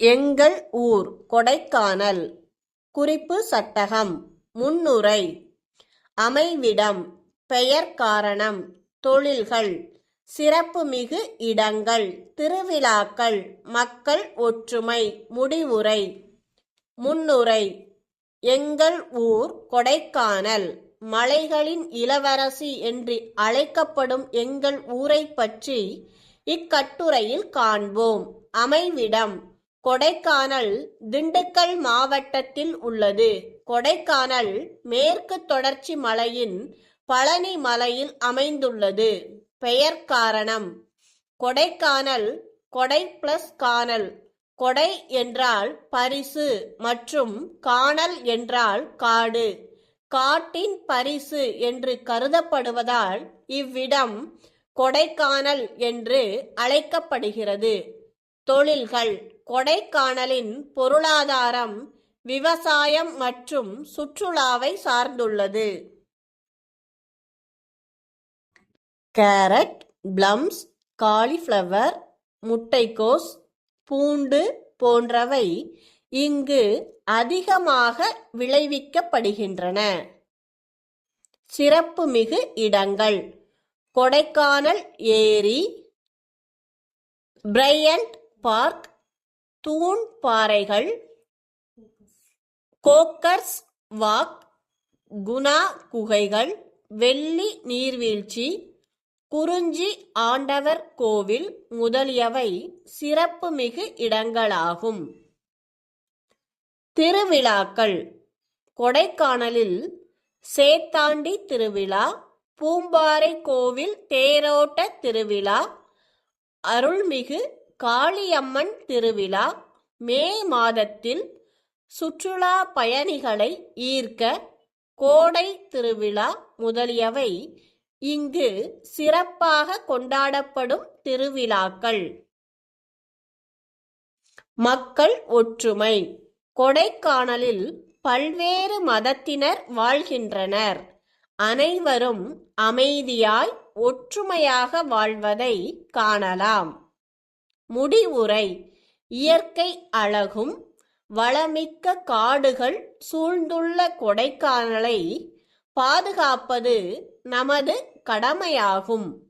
எங்கள் ஊர் கொடைக்கானல். குறிப்பு சட்டகம் முன்னுரை. அமைவிடம் பெயர் காரணம் தொழில்கள். சிறப்புமிகு இடங்கள். திருவிழாக்கள் மக்கள் ஒற்றுமை முடிவுரை. முன்னுரை. எங்கள் ஊர் கொடைக்கானல். மலைகளின் இளவரசி என்று அழைக்கப்படும் எங்கள் ஊரைப் பற்றி இக்கட்டுரையில் காண்போம். அமைவிடம் கொடைக்கானல் திண்டுக்கல் மாவட்டத்தில் உள்ளது. கொடைக்கானல் மேற்கு தொடர்ச்சி மலையின் பழனி மலையில் அமைந்துள்ளது. பெயர் காரணம். கொடைக்கானல் கொடை பிளஸ் கானல். கொடை என்றால் பரிசு மற்றும் காணல் என்றால் காடு. காட்டின் பரிசு என்று கருதப்படுவதால் இவ்விடம் கொடைக்கானல் என்று அழைக்கப்படுகிறது. தொழில்கள் கொடைக்கானலின் பொருளாதாரம் விவசாயம் மற்றும் சுற்றுலாவை சார்ந்துள்ளது. கேரட் பிளம்ஸ் காலிஃப்ளவர் முட்டைக்கோஸ் பூண்டு போன்றவை இங்கு அதிகமாக விளைவிக்கப்படுகின்றன. சிறப்புமிகு இடங்கள். கொடைக்கானல் ஏரி பிரையண்ட் பார்க் தூண் பாறைகள் கோக்கர்ஸ் வாக் குணா குகைகள் வெள்ளி நீர்வீழ்ச்சி குறிஞ்சி ஆண்டவர் கோவில் முதலியவை சிறப்புமிகு இடங்களாகும். திருவிழாக்கள். கொடைக்கானலில் சேத்தாண்டி திருவிழா பூம்பாறை கோவில் தேரோட்ட திருவிழா அருள்மிகு காளியம்மன் திருவிழா மே மாதத்தில் சுற்றுலா பயணிகளை ஈர்க்க கோடை திருவிழா முதலியவை இங்கு சிறப்பாக கொண்டாடப்படும் திருவிழாக்கள். மக்கள் ஒற்றுமை. கொடைக்கானலில் பல்வேறு மதத்தினர் வாழ்கின்றனர். அனைவரும் அமைதியாய் ஒற்றுமையாக வாழ்வதை காணலாம். முடிவுரை. இயற்கை அழகும் வளமிக்க காடுகள் சூழ்ந்துள்ள கொடைக்கானலை பாதுகாப்பது நமது கடமையாகும்.